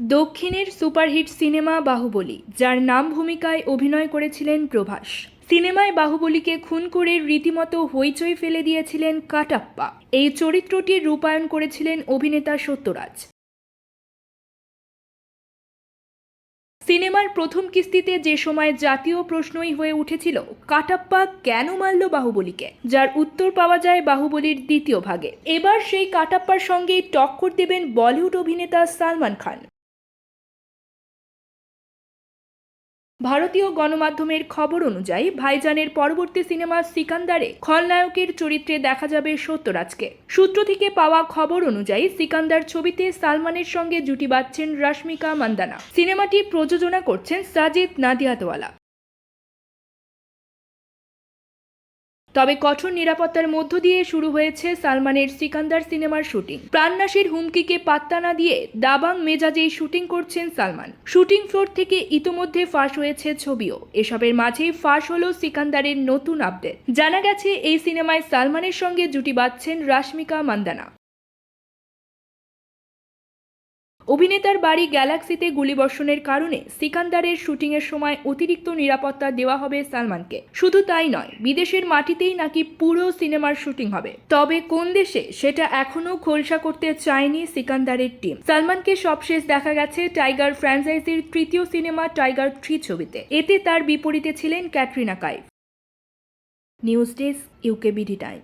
দক্ষিণের superhit cinema Baahubali, যার নাম ভূমিকায় অভিনয় করেছিলেন প্রভাস। সিনেমায় বাহুবলীকে খুন করে রীতিমতো হইচই ফেলে দিয়েছিলেন কাটাপ্পা। এই চরিত্রটির রূপায়ণ করেছিলেন অভিনেতা সত্যরাজ। সিনেমার প্রথম কিস্তিতে যে সময় জাতীয় প্রশ্নই হয়ে উঠেছিল, কাটাপ্পা কেন মারল বাহুবলীকে, যার উত্তর পাওয়া যায় বাহুবলীর দ্বিতীয় ভাগে। এবার সেই কাটাপ্পার সঙ্গে টক্কর দেবেন বলিউড অভিনেতা সালমান খান। ভারতীয় গণমাধ্যমের খবর অনুযায়ী ভাইজানের পরবর্তী সিনেমা সিকান্দারে খলনায়কের চরিত্রে দেখা যাবে সত্যরাজকে। সূত্র থেকে পাওয়া খবর অনুযায়ী সিকান্দার ছবিতে সালমানের সঙ্গে জুটি বাঁধছেন রাশমিকা মান্দানা। সিনেমাটি প্রযোজনা করছেন সাজিদ নাদিয়াতওয়ালা। তবে কঠোর নিরাপত্তার মধ্য দিয়ে শুরু হয়েছে সালমানের সিকান্দার সিনেমার শুটিং। প্রাণনাশের হুমকিকে পাত্তা না দিয়ে দাবাং মেজাজেই শুটিং করছেন সালমান। শুটিং ফ্লোর থেকে ইতোমধ্যে ফাঁস হয়েছে ছবিও। এসবের মাঝে ফাঁস হল সিকান্দারের নতুন আপডেট। জানা গেছে, এই সিনেমায় সালমানের সঙ্গে জুটি বাঁধছেন রাশমিকা মান্দানা। অভিনেতার বাড়ি গ্যালাক্সিতে গুলিবর্ষণের কারণে সিকান্দারের শুটিংয়ের সময় অতিরিক্ত নিরাপত্তা দেওয়া হবে সালমানকে। শুধু তাই নয়, বিদেশের মাটিতেই নাকি পুরো সিনেমার শুটিং হবে। তবে কোন দেশে, সেটা এখনও খোলসা করতে চায়নি সিকান্দারের টিম। সালমানকে সবশেষ দেখা গেছে টাইগার ফ্র্যাঞ্চাইজির তৃতীয় সিনেমা টাইগার থ্রি ছবিতে। এতে তার বিপরীতে ছিলেন Katrina Kaif. News desk UKBD time.